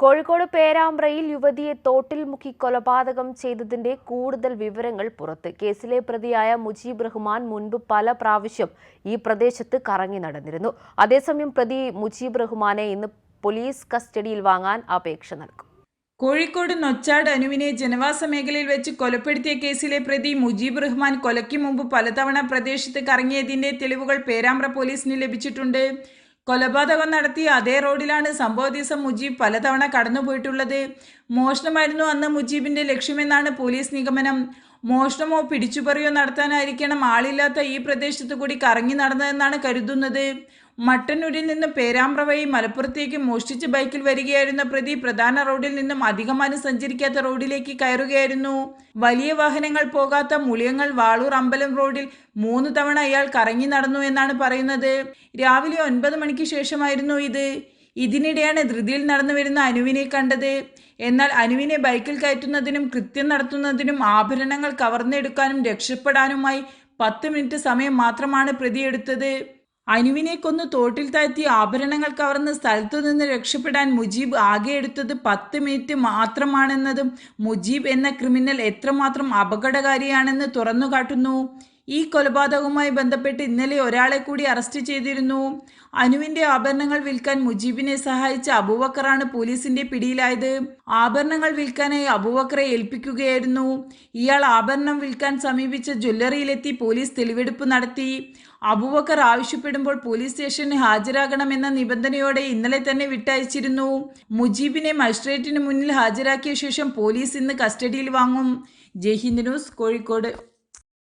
കോഴിക്കോട് പേരാമ്പ്രയിൽ യുവതിയെ തോട്ടിൽ മുക്കി കൊലപാതകം ചെയ്തതിന്റെ കൂടുതൽ വിവരങ്ങൾ പുറത്ത്. കേസിലെ പ്രതിയായ മുജീബ് റഹ്മാൻ മുൻപ് പല പ്രാവശ്യം ഈ പ്രദേശത്ത് കറങ്ങി നടന്നിരുന്നു. അതേസമയം പ്രതി മുജീബ് റഹ്മാനെ ഇന്ന് പോലീസ് കസ്റ്റഡിയിൽ വാങ്ങാൻ അപേക്ഷ നൽകും. കോഴിക്കോട് നൊച്ചാട് അനുവിനെ ജനവാസ മേഖലയിൽ വെച്ച് കൊലപ്പെടുത്തിയ കേസിലെ പ്രതി മുജീബ് റഹ്മാൻ കൊലയ്ക്ക് മുമ്പ് പലതവണ പ്രദേശത്ത് കറങ്ങിയതിന്റെ തെളിവുകൾ പേരാമ്പ്ര പോലീസിന് ലഭിച്ചിട്ടുണ്ട്. കൊലപാതകം നടത്തിയ അതേ റോഡിലാണ് സംഭവ ദിവസം മുജീബ് പലതവണ കടന്നുപോയിട്ടുള്ളത്. മോഷണമായിരുന്നു അന്ന് മുജീബിന്റെ ലക്ഷ്യമെന്നാണ് പോലീസ് നിഗമനം. മോഷണമോ പിടിച്ചുപറിയോ നടത്താനായിരിക്കണം ആളില്ലാത്ത ഈ പ്രദേശത്തു കൂടി കറങ്ങി നടന്നതെന്നാണ് കരുതുന്നത്. മട്ടന്നൂരിൽ നിന്ന് പേരാമ്പ്ര വഴി മലപ്പുറത്തേക്ക് മോഷ്ടിച്ച് ബൈക്കിൽ വരികയായിരുന്ന പ്രതി പ്രധാന റോഡിൽ നിന്നും അധികമാനം സഞ്ചരിക്കാത്ത റോഡിലേക്ക് കയറുകയായിരുന്നു. വലിയ വാഹനങ്ങൾ പോകാത്ത മുളിയങ്ങൾ വാളൂർ അമ്പലം റോഡിൽ മൂന്ന് തവണ അയാൾ കറങ്ങി നടന്നു എന്നാണ് പറയുന്നത്. രാവിലെ ഒൻപത് മണിക്ക് ശേഷമായിരുന്നു ഇത്. ഇതിനിടെയാണ് ധൃതിയിൽ നടന്നു വരുന്ന അനുവിനെ കണ്ടത്. എന്നാൽ അനുവിനെ ബൈക്കിൽ കയറ്റുന്നതിനും കൃത്യം നടത്തുന്നതിനും ആഭരണങ്ങൾ കവർന്നെടുക്കാനും രക്ഷപ്പെടാനുമായി പത്ത് മിനിറ്റ് സമയം മാത്രമാണ് പ്രതിയെടുത്തത്. അനുവിനെ കൊന്ന് തോട്ടിൽ താഴ്ത്തി ആഭരണങ്ങൾ കവർന്ന് സ്ഥലത്തു നിന്ന് രക്ഷപ്പെടാൻ മുജീബ് ആകെ എടുത്തത് പത്ത് മിനിറ്റ് മാത്രമാണെന്നതും മുജീബ് എന്ന ക്രിമിനൽ എത്രമാത്രം അപകടകാരിയാണെന്ന് തുറന്നു കാട്ടുന്നു ഈ കൊലപാതകവുമായി ബന്ധപ്പെട്ട് ഇന്നലെ ഒരാളെ കൂടി അറസ്റ്റ് ചെയ്തിരുന്നു. അനുവിന്റെ ആഭരണങ്ങൾ വിൽക്കാൻ മുജീബിനെ സഹായിച്ച അബൂബക്കറാണ് പോലീസിന്റെ പിടിയിലായത്. ആഭരണങ്ങൾ വിൽക്കാനായി അബൂബക്കറെ ഏൽപ്പിക്കുകയായിരുന്നു. ഇയാൾ ആഭരണം വിൽക്കാൻ സമീപിച്ച ജ്വല്ലറിയിലെത്തി പോലീസ് തെളിവെടുപ്പ് നടത്തി. അബൂബക്കർ ആവശ്യപ്പെടുമ്പോൾ പോലീസ് സ്റ്റേഷനിൽ ഹാജരാകണമെന്ന നിബന്ധനയോടെ ഇന്നലെ തന്നെ വിട്ടയച്ചിരുന്നു. മുജീബിനെ മജിസ്ട്രേറ്റിന് മുന്നിൽ ഹാജരാക്കിയ ശേഷം പോലീസ് ഇന്ന് കസ്റ്റഡിയിൽ വാങ്ങും. ജയ്ഹിന്ദ് ന്യൂസ് കോഴിക്കോട്.